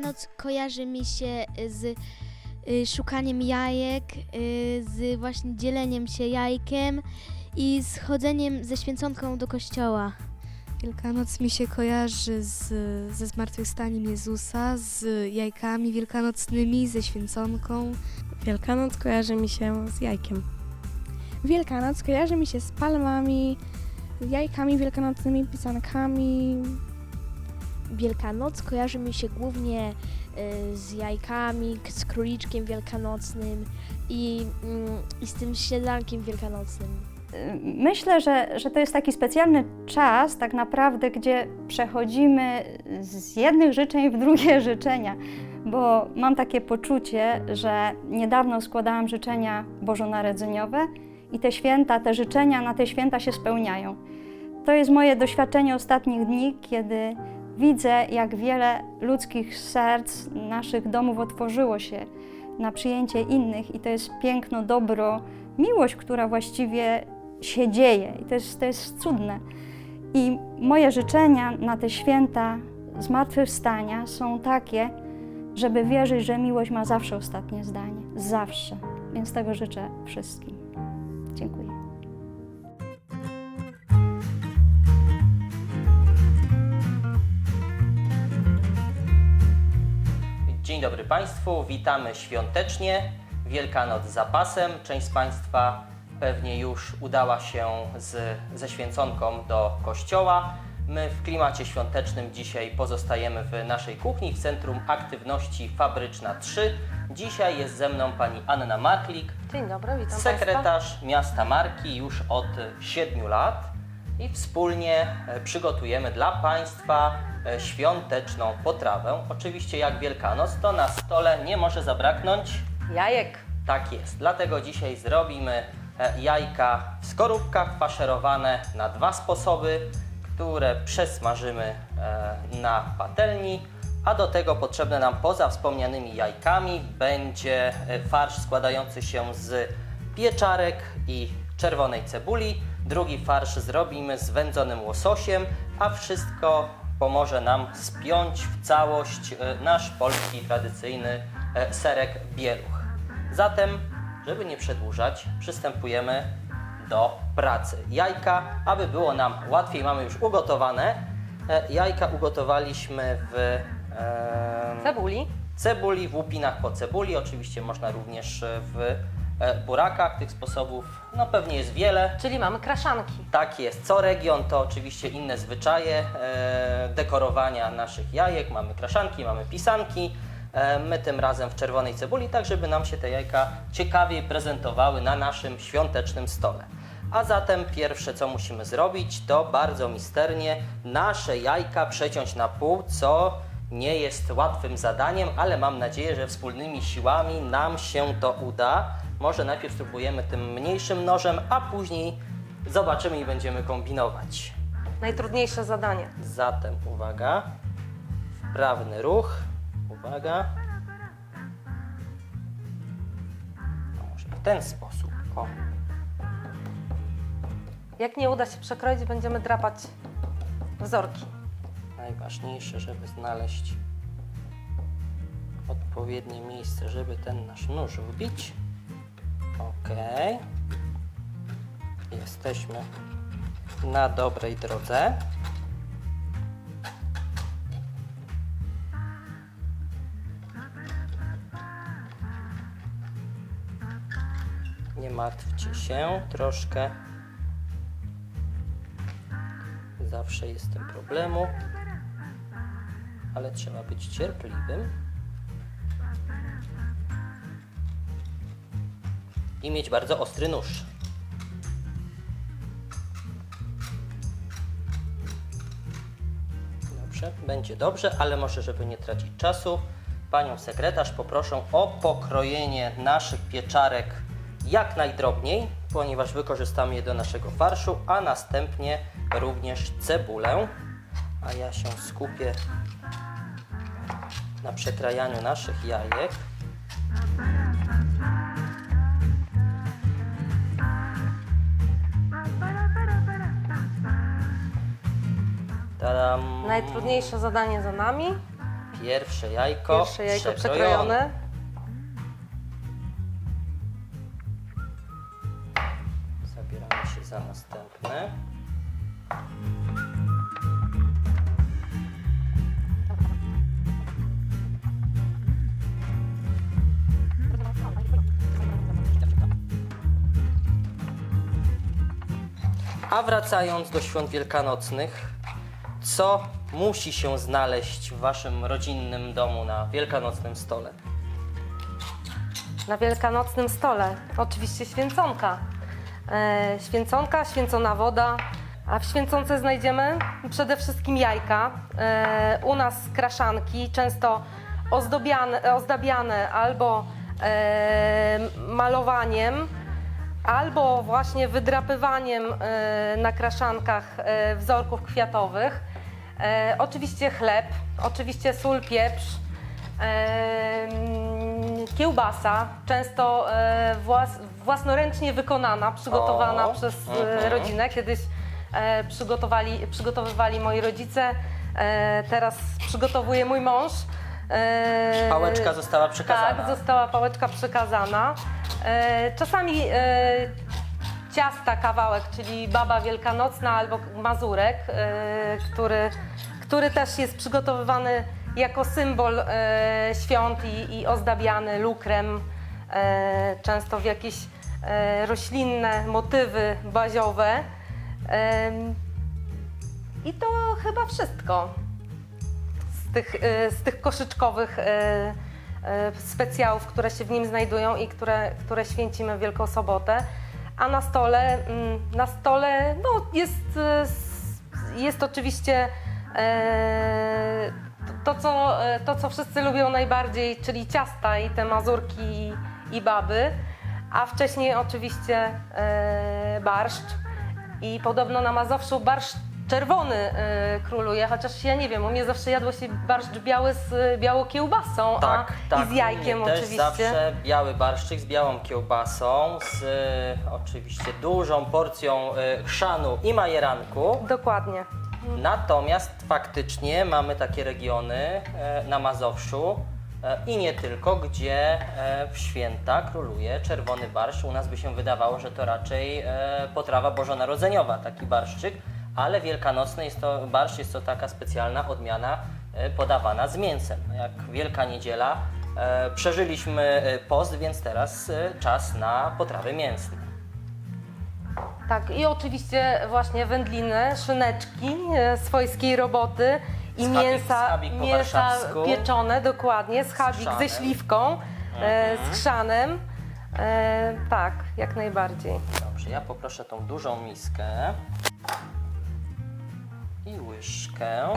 Wielkanoc kojarzy mi się z y, szukaniem jajek, y, z właśnie dzieleniem się jajkiem i z chodzeniem ze święconką do kościoła. Wielkanoc mi się kojarzy z, ze zmartwychwstaniem Jezusa, z jajkami wielkanocnymi, ze święconką. Wielkanoc kojarzy mi się z jajkiem. Wielkanoc kojarzy mi się z palmami, jajkami wielkanocnymi, pisankami. Wielkanoc kojarzy mi się głównie y, z jajkami, z króliczkiem wielkanocnym i, mm, i z tym śniadankiem wielkanocnym. Myślę, że, że to jest taki specjalny czas, tak naprawdę, gdzie przechodzimy z jednych życzeń w drugie życzenia, bo mam takie poczucie, że niedawno składałam życzenia bożonarodzeniowe i te święta, te życzenia na te święta się spełniają. To jest moje doświadczenie ostatnich dni, kiedy widzę, jak wiele ludzkich serc, naszych domów otworzyło się na przyjęcie innych i to jest piękno, dobro, miłość, która właściwie się dzieje i to jest, to jest cudne. I moje życzenia na te święta zmartwychwstania są takie, żeby wierzyć, że miłość ma zawsze ostatnie zdanie. Zawsze. Więc tego życzę wszystkim. Dziękuję. Państwu, witamy świątecznie. Wielkanoc z zapasem. Część z Państwa pewnie już udała się z, ze święconką do kościoła. My w klimacie świątecznym dzisiaj pozostajemy w naszej kuchni w Centrum Aktywności Fabryczna 3. Dzisiaj jest ze mną pani Anna Marklik, Dzień dobry, witam sekretarz miasta Marki już od 7 lat i wspólnie e, przygotujemy dla Państwa e, świąteczną potrawę. Oczywiście jak Wielkanoc, to na stole nie może zabraknąć. Jajek. tak jest. Dlatego dzisiaj zrobimy e, jajka w skorupkach faszerowane na dwa sposoby, które przesmażymy na patelni. A do tego potrzebne nam poza wspomnianymi jajkami będzie farsz składający się z pieczarek i czerwonej cebuli. Drugi farsz zrobimy z wędzonym łososiem, a wszystko pomoże nam spiąć w całość e, nasz polski tradycyjny e, serek bieluch. Zatem, żeby nie przedłużać, przystępujemy do pracy. Jajka, aby było nam łatwiej, mamy już ugotowane. E, Jajka ugotowaliśmy w em, Cebuli. cebuli, w łupinach po cebuli. Oczywiście można również e, w e, burakach. Tych sposobów no pewnie jest wiele. Czyli mamy kraszanki. Tak jest. Co region to oczywiście inne zwyczaje e, dekorowania naszych jajek. Mamy kraszanki, mamy pisanki. E, my tym razem w czerwonej cebuli, tak żeby nam się te jajka ciekawiej prezentowały na naszym świątecznym stole. A zatem pierwsze co musimy zrobić to bardzo misternie nasze jajka przeciąć na pół, co nie jest łatwym zadaniem, ale mam nadzieję, że wspólnymi siłami nam się to uda. Może najpierw spróbujemy tym mniejszym nożem, a później zobaczymy i będziemy kombinować. Najtrudniejsze zadanie. Zatem uwaga, wprawny ruch, uwaga. A może w ten sposób, o. Jak nie uda się przekroić, będziemy drapać wzorki. Najważniejsze, żeby znaleźć odpowiednie miejsce, żeby ten nasz nóż wbić. Ok. Jesteśmy na dobrej drodze. Nie martwcie się, troszkę zawsze jest problemu, ale trzeba być cierpliwym i mieć bardzo ostry nóż. Dobrze, będzie dobrze, ale może, żeby nie tracić czasu, panią sekretarz poproszę o pokrojenie naszych pieczarek jak najdrobniej, ponieważ wykorzystamy je do naszego farszu, a następnie również cebulę. A ja się skupię na przekrajaniu naszych jajek. Tadam! Najtrudniejsze zadanie za nami. Pierwsze jajko, Pierwsze jajko przekrojone. Zabieramy się za następne. A wracając do świąt wielkanocnych, co musi się znaleźć w waszym rodzinnym domu na wielkanocnym stole? Na wielkanocnym stole oczywiście święconka. E, święconka, święcona woda. A w święconce znajdziemy przede wszystkim jajka. E, u nas kraszanki, często ozdobiane, ozdabiane albo e, malowaniem, albo właśnie wydrapywaniem e, na kraszankach e, wzorków kwiatowych. E, oczywiście chleb, oczywiście sól, pieprz, em, kiełbasa, często e, włas, własnoręcznie wykonana, przygotowana O, przez e, mhm. rodzinę. Kiedyś e, przygotowali, przygotowywali moi rodzice, e, teraz przygotowuje mój mąż. E, Pałeczka została przekazana. tak, została pałeczka przekazana. E, czasami e, ciasta kawałek, czyli baba wielkanocna albo mazurek, e, który, który też jest przygotowywany jako symbol e, świąt i, i ozdabiany lukrem, e, często w jakieś roślinne motywy baziowe. I to chyba wszystko z tych, z tych koszyczkowych specjałów, które się w nim znajdują i które, które święcimy w Wielką Sobotę. A na stole, mm, na stole no, jest, e, jest oczywiście e, to, co, e, to, co wszyscy lubią najbardziej, czyli ciasta i te mazurki i, baby. A wcześniej oczywiście barszcz. I podobno na Mazowszu barszcz czerwony e, króluje, chociaż ja nie wiem, u mnie zawsze jadło się barszcz biały z e, białą kiełbasą Tak, a, tak. i z jajkiem mnie oczywiście. Też zawsze biały barszczyk z białą kiełbasą, z e, oczywiście dużą porcją e, chrzanu i majeranku. Dokładnie. Natomiast faktycznie mamy takie regiony e, na Mazowszu e, i nie tylko, gdzie e, w święta króluje czerwony barszcz. U nas by się wydawało, że to raczej e, potrawa bożonarodzeniowa, taki barszczyk, ale wielkanocny jest to, barszcz jest to taka specjalna odmiana e, podawana z mięsem. Jak Wielka Niedziela, e, przeżyliśmy e, post, więc teraz czas na potrawy mięsne. Tak, i oczywiście właśnie wędliny, szyneczki swojskiej roboty i Schabik- mięsa, schabik po mięsa pieczone, dokładnie, schabik ze śliwką, Mhm. z chrzanem. E, tak, jak najbardziej. Dobrze, ja poproszę tą dużą miskę i łyżkę.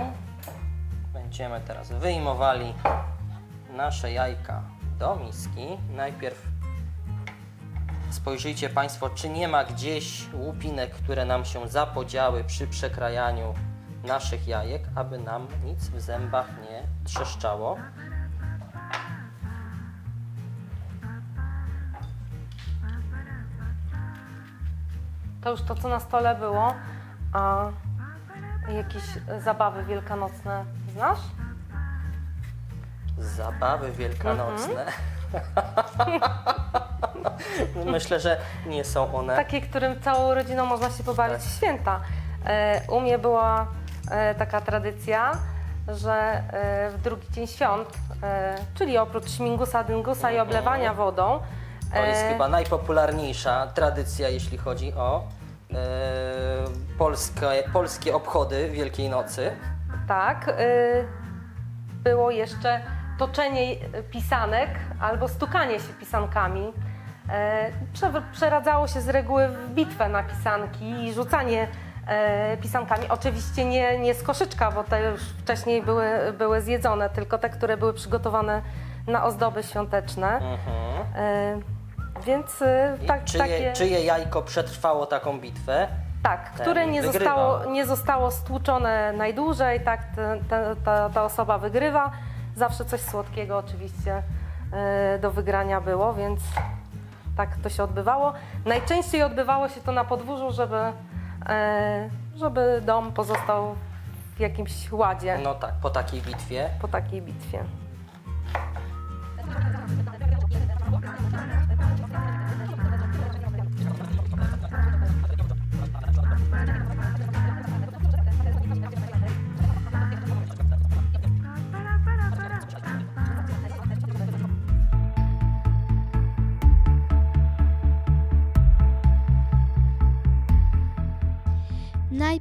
Będziemy teraz wyjmowali nasze jajka do miski. Najpierw spojrzyjcie Państwo, czy nie ma gdzieś łupinek, które nam się zapodziały przy przekrajaniu naszych jajek, aby nam nic w zębach nie trzeszczało. To już to, co na stole było. A jakieś zabawy wielkanocne znasz? Zabawy wielkanocne. Mhm. Myślę, że nie są one. Takie, którym całą rodziną można się pobawić w Tak. święta. E, u mnie była e, taka tradycja, że e, w drugi dzień świąt, e, czyli oprócz śmigusa, dyngusa i Mhm. oblewania wodą, To jest e, chyba najpopularniejsza tradycja, jeśli chodzi o e, polskie, polskie obchody Wielkiej Nocy. Tak. y, Było jeszcze toczenie pisanek albo stukanie się pisankami. E, prze- Przeradzało się z reguły w bitwę na pisanki i rzucanie e, pisankami. Oczywiście nie, nie z koszyczka, bo te już wcześniej były, były zjedzone, tylko te, które były przygotowane na ozdoby świąteczne. Mhm. E, Więc y, tak, czyje, takie... czyje jajko przetrwało taką bitwę? Tak, Ten które nie wygrywa. zostało, nie zostało stłuczone najdłużej, tak te, te, ta, ta osoba wygrywa. Zawsze coś słodkiego oczywiście e, do wygrania było, więc tak to się odbywało. Najczęściej odbywało się to na podwórzu, żeby, e, żeby dom pozostał w jakimś ładzie No tak, po takiej bitwie. po takiej bitwie.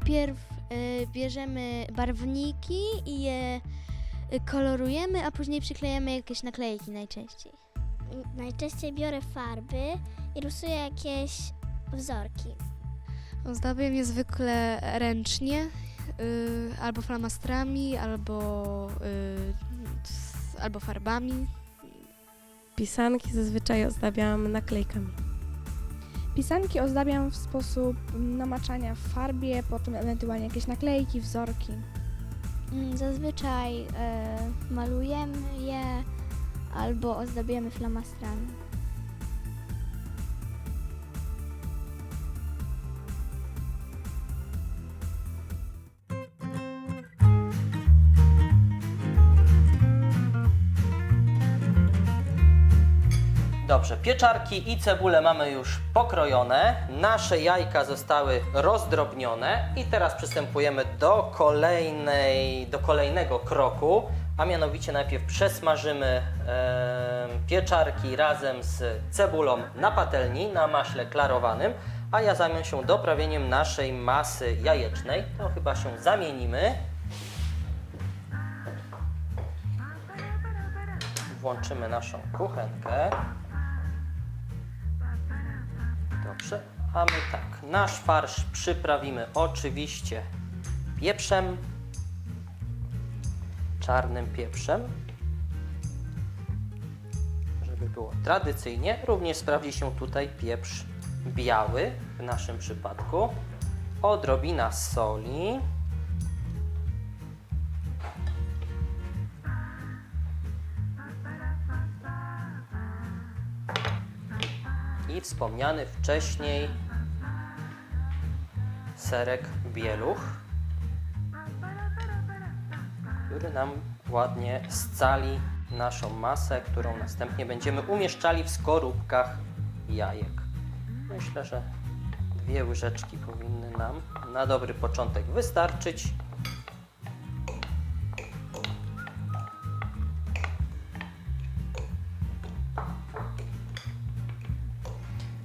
Najpierw y, bierzemy barwniki i je y, kolorujemy, a później przyklejamy jakieś naklejki najczęściej. Najczęściej biorę farby i rysuję jakieś wzorki. Ozdabiam je zwykle ręcznie, y, albo flamastrami, albo, y, albo farbami. Pisanki zazwyczaj ozdabiam naklejkami. Pisanki ozdabiam w sposób namaczania w farbie, potem ewentualnie jakieś naklejki, wzorki. Mm, Zazwyczaj e, malujemy je albo ozdabiamy flamastrami. Dobrze, pieczarki i cebulę mamy już pokrojone. Nasze jajka zostały rozdrobnione i teraz przystępujemy do, kolejnej, do kolejnego kroku, a mianowicie najpierw przesmażymy em, pieczarki razem z cebulą na patelni na maśle klarowanym, a ja zajmę się doprawieniem naszej masy jajecznej. To chyba się zamienimy. Włączymy naszą kuchenkę. Dobrze, a my tak, nasz farsz przyprawimy oczywiście pieprzem, czarnym pieprzem, żeby było tradycyjnie. Również sprawdzi się tutaj pieprz biały w naszym przypadku, odrobina soli, wspomniany wcześniej serek bieluch, który nam ładnie scali naszą masę, którą następnie będziemy umieszczali w skorupkach jajek. Myślę, że dwie łyżeczki powinny nam na dobry początek wystarczyć.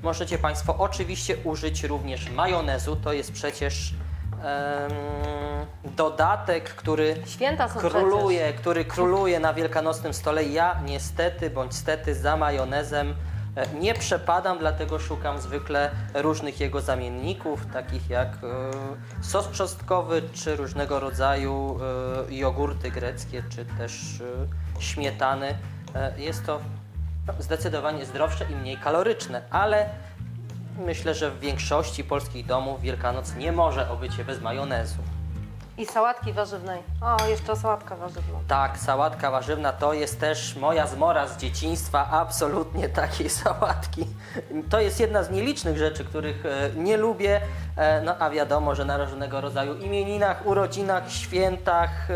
Możecie Państwo oczywiście użyć również majonezu. To jest przecież em, dodatek, który Święta są króluje, który króluje na wielkanocnym stole. Ja niestety bądź stety za majonezem e, nie przepadam, dlatego szukam zwykle różnych jego zamienników, takich jak e, sos czosnkowy, czy różnego rodzaju e, jogurty greckie, czy też e, śmietany. E, Jest to zdecydowanie zdrowsze i mniej kaloryczne, ale myślę, że w większości polskich domów Wielkanoc nie może obyć się bez majonezu. I sałatki warzywnej. O, jeszcze sałatka warzywna. Tak, sałatka warzywna to jest też moja zmora z dzieciństwa, absolutnie takiej sałatki. To jest jedna z nielicznych rzeczy, których e, nie lubię, e, no a wiadomo, że na różnego rodzaju imieninach, urodzinach, świętach,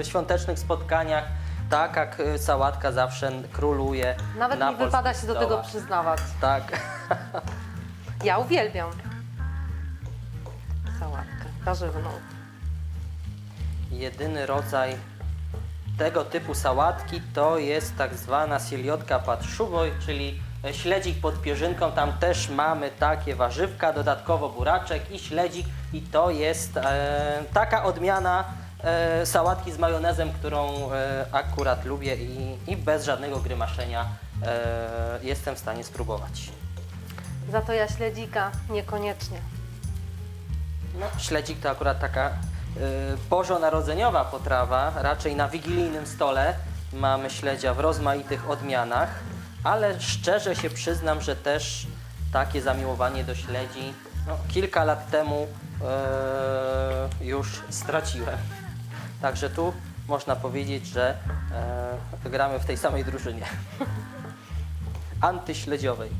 e, świątecznych spotkaniach taka k- sałatka zawsze króluje Nawet na wypada polskich się do tego stołach. przyznawać. Tak. Ja uwielbiam sałatkę warzywną. Jedyny rodzaj tego typu sałatki to jest tak zwana siliotka patrzuboj, czyli śledzik pod pierzynką. Tam też mamy takie warzywka, dodatkowo buraczek i śledzik i to jest e, taka odmiana e, sałatki z majonezem, którą e, akurat lubię i, i bez żadnego grymaszenia e, jestem w stanie spróbować. Za to ja śledzika niekoniecznie. No, śledzik to akurat taka y, bożonarodzeniowa potrawa, raczej na wigilijnym stole mamy śledzia w rozmaitych odmianach, ale szczerze się przyznam, że też takie zamiłowanie do śledzi no, kilka lat temu y, już straciłem. Także tu można powiedzieć, że y, gramy w tej samej drużynie. Antyśledziowej.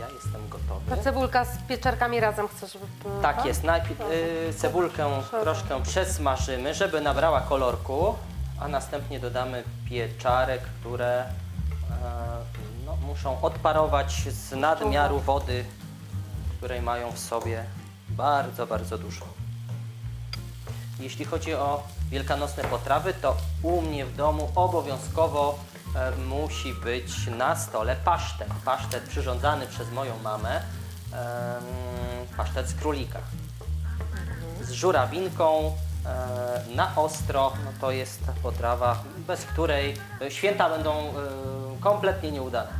Ja jestem jestem gotowy. Cebulka z pieczarkami razem chcesz, żeby... Tak jest, najpierw y, cebulkę troszkę przesmażymy, żeby nabrała kolorku, a następnie dodamy pieczarek, które e, no, muszą odparować z nadmiaru wody, której mają w sobie bardzo, bardzo dużo. Jeśli chodzi o wielkanocne potrawy, to u mnie w domu obowiązkowo e, musi być na stole pasztet. Pasztet przyrządzany przez moją mamę, em, pasztet z królika. Z żurawinką e, na ostro, no to jest potrawa, bez której e, święta będą e, kompletnie nieudane.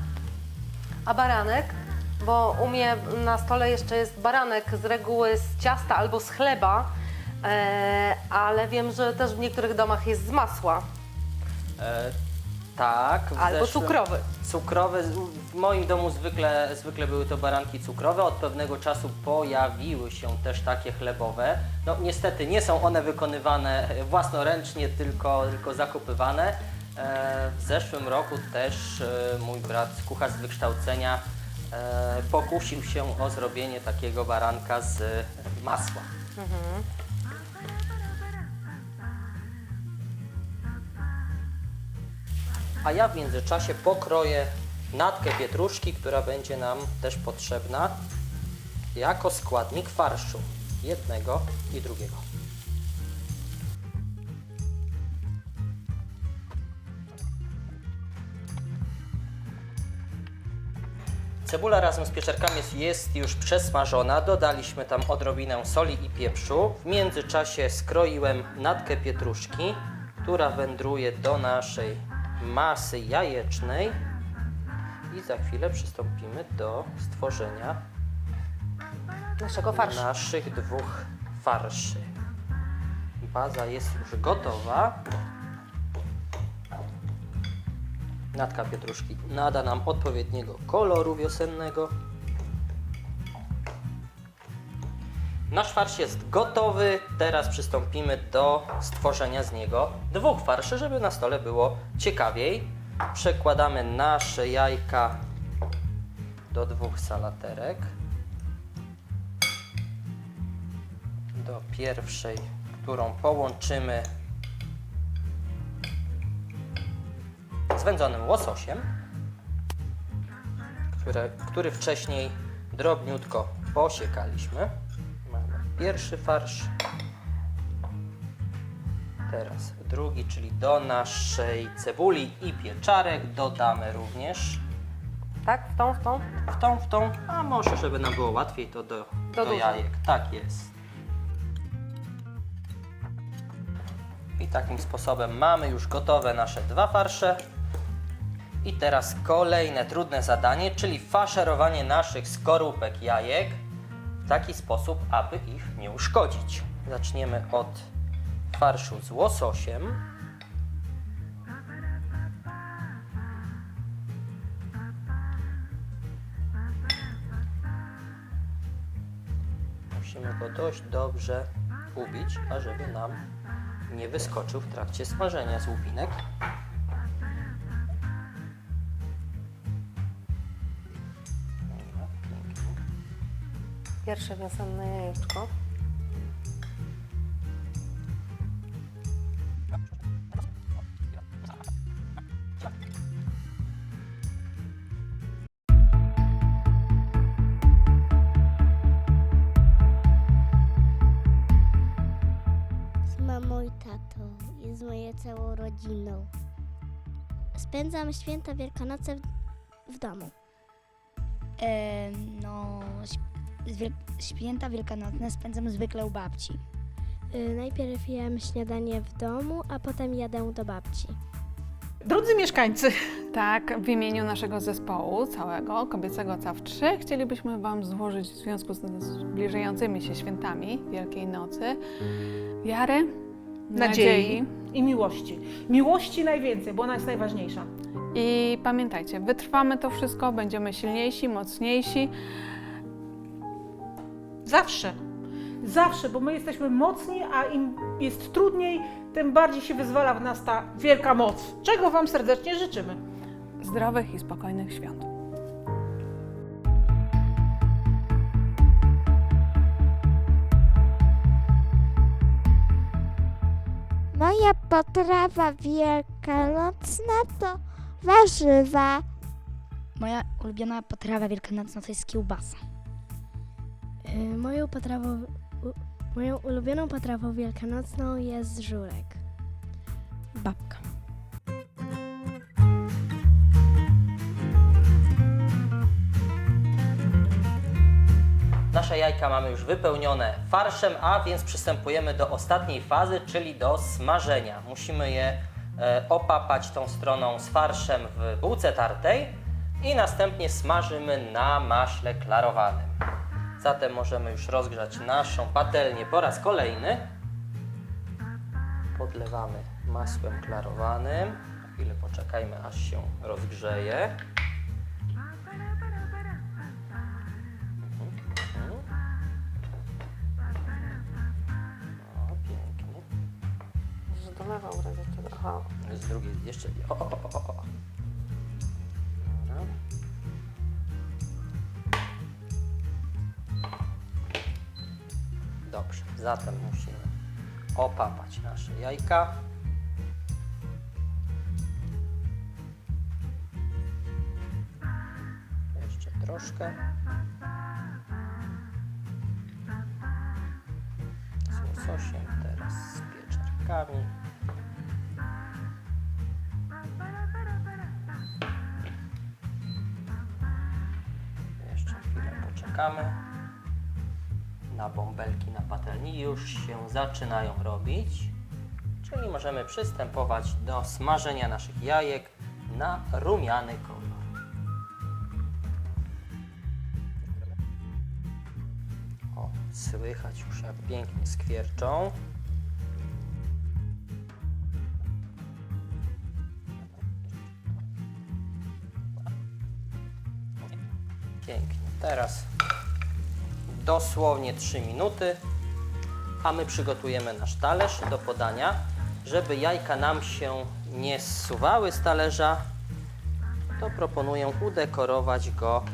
A baranek? Bo u mnie na stole jeszcze jest baranek z reguły z ciasta albo z chleba, e, ale wiem, że też w niektórych domach jest z masła E, tak. w albo zeszłym- cukrowy. Cukrowe, w moim domu zwykle, zwykle były to baranki cukrowe. Od pewnego czasu pojawiły się też takie chlebowe. No niestety nie są one wykonywane własnoręcznie, tylko, tylko zakupywane. E, w zeszłym roku też e, mój brat, kucharz z wykształcenia, e, pokusił się o zrobienie takiego baranka z masła. A ja w międzyczasie pokroję natkę pietruszki, która będzie nam też potrzebna jako składnik farszu jednego i drugiego. Cebula razem z pieczarkami jest, już przesmażona. Dodaliśmy tam odrobinę soli i pieprzu. W międzyczasie skroiłem natkę pietruszki, która wędruje do naszej masy jajecznej. I za chwilę przystąpimy do stworzenia Naszego farszu. naszych dwóch farszy. Baza jest już gotowa. Natka pietruszki nada nam odpowiedniego koloru wiosennego. Nasz farsz jest gotowy. Teraz przystąpimy do stworzenia z niego dwóch farszy, żeby na stole było ciekawiej. Przekładamy nasze jajka do dwóch salaterek. do pierwszej, którą połączymy z wędzonym łososiem, które, który wcześniej drobniutko posiekaliśmy. Mamy pierwszy farsz. Teraz drugi, czyli do naszej cebuli i pieczarek dodamy również Tak? W tą, w tą? w tą, w tą, a może żeby nam było łatwiej, to do, do, dużo. jajek. Tak jest. I takim sposobem mamy już gotowe nasze dwa farsze. I teraz kolejne trudne zadanie, czyli faszerowanie naszych skorupek jajek w taki sposób, aby ich nie uszkodzić. Zaczniemy od farszu z łososiem. Musimy go dość dobrze ubić, ażeby nam nie wyskoczył w trakcie smażenia z łupinek. Pierwsze wiosenne jajeczko. Z mamą i tatą i z moją całą rodziną. Spędzam święta Wielkanoce w, w domu. E, no, święta wielkanocne spędzam zwykle u babci. Y, najpierw jem śniadanie w domu, a potem jadę do babci. Drodzy mieszkańcy, Tak, w imieniu naszego zespołu całego, kobiecego CAW 3, chcielibyśmy Wam złożyć w związku z zbliżającymi się świętami Wielkiej Nocy wiary, nadziei i miłości. Miłości najwięcej, bo ona jest najważniejsza. I pamiętajcie, wytrwamy to wszystko, będziemy silniejsi, mocniejsi. Zawsze. Zawsze, bo my jesteśmy mocni, a im jest trudniej, tym bardziej się wyzwala w nas ta wielka moc. Czego Wam serdecznie życzymy. Zdrowych i spokojnych świąt. Moja potrawa wielkanocna to warzywa. Moja ulubiona potrawa wielkanocna to jest kiełbasa. Y, Moją potrawą, u- moją ulubioną potrawą wielkanocną jest żurek. Babka. Nasze jajka mamy już wypełnione farszem, a więc przystępujemy do ostatniej fazy, czyli do smażenia. Musimy je e, opapać tą stroną z farszem w bułce tartej i następnie smażymy na maśle klarowanym. Zatem możemy już rozgrzać naszą patelnię po raz kolejny. Podlewamy masłem klarowanym. Na chwilę poczekajmy, aż się rozgrzeje. Pięknie. Razie czego. Aha. Z drugiej jeszcze. O, o, o, o, zatem musimy opapać nasze jajka. Jeszcze troszkę. Już się zaczynają robić. Czyli możemy przystępować do smażenia naszych jajek na rumiany kolor. O, słychać już jak pięknie skwierczą. Pięknie. Teraz dosłownie 3 minuty, a my przygotujemy nasz talerz do podania. Żeby jajka nam się nie zsuwały z talerza, to proponuję udekorować go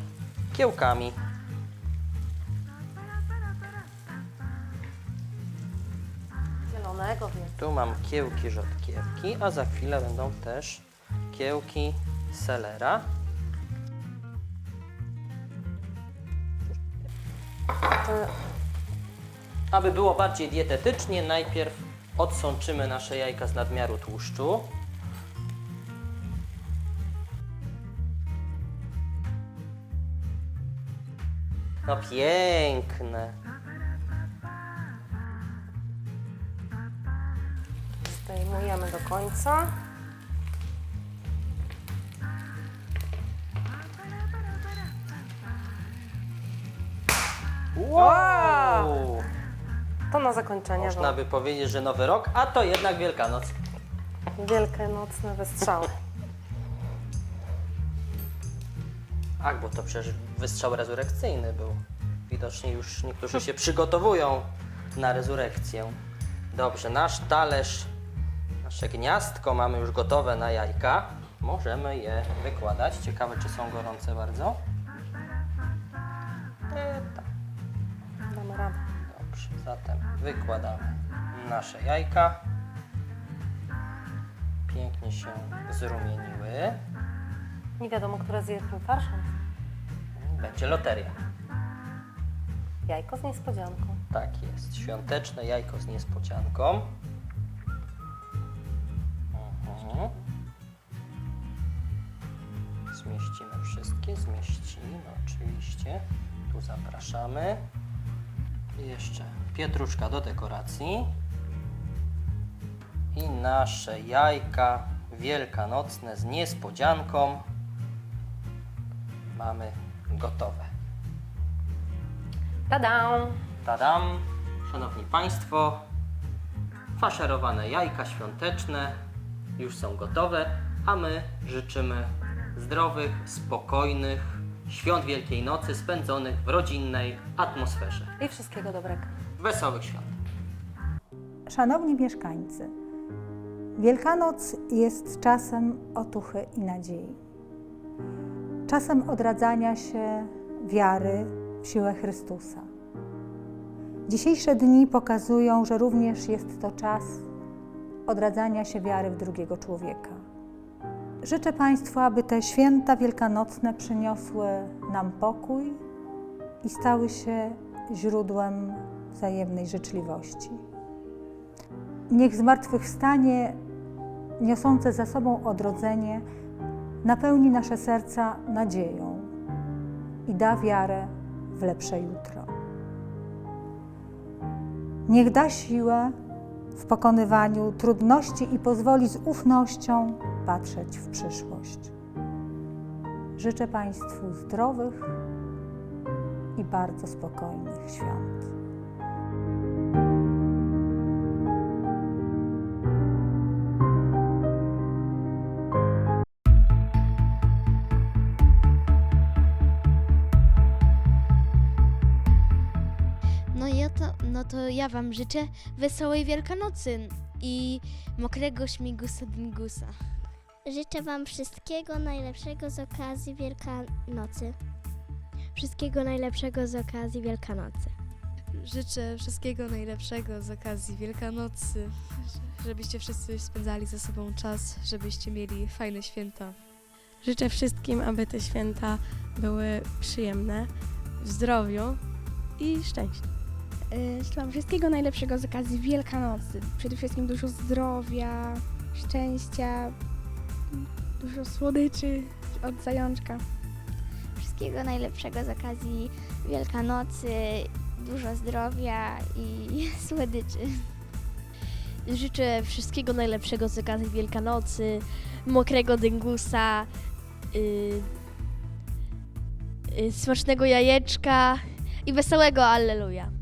kiełkami. Zielonego, więc. Tu mam kiełki rzodkiewki, a za chwilę będą też kiełki selera. Aby było bardziej dietetycznie, najpierw odsączymy nasze jajka z nadmiaru tłuszczu. No piękne. Zdejmujemy do końca. Wow! To na zakończenie. Można by powiedzieć, że nowy rok, a to jednak Wielkanoc. Wielkanocne wystrzały. Ach, bo to przecież wystrzał rezurekcyjny był. Widocznie już niektórzy się przygotowują na rezurekcję. Dobrze, nasz talerz, nasze gniazdko mamy już gotowe na jajka. Możemy je wykładać. Ciekawe, czy są gorące bardzo. E, tak. Damy radę. Dobrze, zatem wykładamy nasze jajka. Pięknie się zrumieniły. Nie wiadomo, które zje tym farszem. Będzie loteria. Jajko z niespodzianką. Tak jest. Świąteczne jajko z niespodzianką. Mhm. Zmieścimy wszystkie, zmieścimy oczywiście. Tu zapraszamy. Jeszcze pietruszka do dekoracji. I nasze jajka wielkanocne z niespodzianką mamy gotowe. Tada! Tadam! Szanowni Państwo, faszerowane jajka świąteczne już są gotowe, a my życzymy zdrowych, spokojnych świąt Wielkiej Nocy spędzonych w rodzinnej atmosferze. I wszystkiego dobrego. Wesołych świąt! Szanowni mieszkańcy, Wielkanoc jest czasem otuchy i nadziei. Czasem odradzania się wiary w siłę Chrystusa. Dzisiejsze dni pokazują, że również jest to czas odradzania się wiary w drugiego człowieka. Życzę Państwu, aby te święta wielkanocne przyniosły nam pokój i stały się źródłem wzajemnej życzliwości. Niech zmartwychwstanie niosące za sobą odrodzenie napełni nasze serca nadzieją i da wiarę w lepsze jutro. Niech da siłę w pokonywaniu trudności i pozwoli z ufnością patrzeć w przyszłość. Życzę Państwu zdrowych i bardzo spokojnych świąt. No no to ja wam życzę wesołej Wielkanocy i mokrego śmigusa dingusa. Życzę Wam wszystkiego najlepszego z okazji Wielkanocy. Wszystkiego najlepszego z okazji Wielkanocy. Życzę wszystkiego najlepszego z okazji Wielkanocy, żebyście wszyscy spędzali ze sobą czas, żebyście mieli fajne święta. Życzę wszystkim, aby te święta były przyjemne, w zdrowiu i szczęściu. Y, Życzę Wam wszystkiego najlepszego z okazji Wielkanocy. Przede wszystkim dużo zdrowia, szczęścia, dużo słodyczy od zajączka. Wszystkiego najlepszego z okazji Wielkanocy, dużo zdrowia i słodyczy. Życzę wszystkiego najlepszego z okazji Wielkanocy, mokrego dyngusa, yy, yy, smacznego jajeczka i wesołego Alleluja.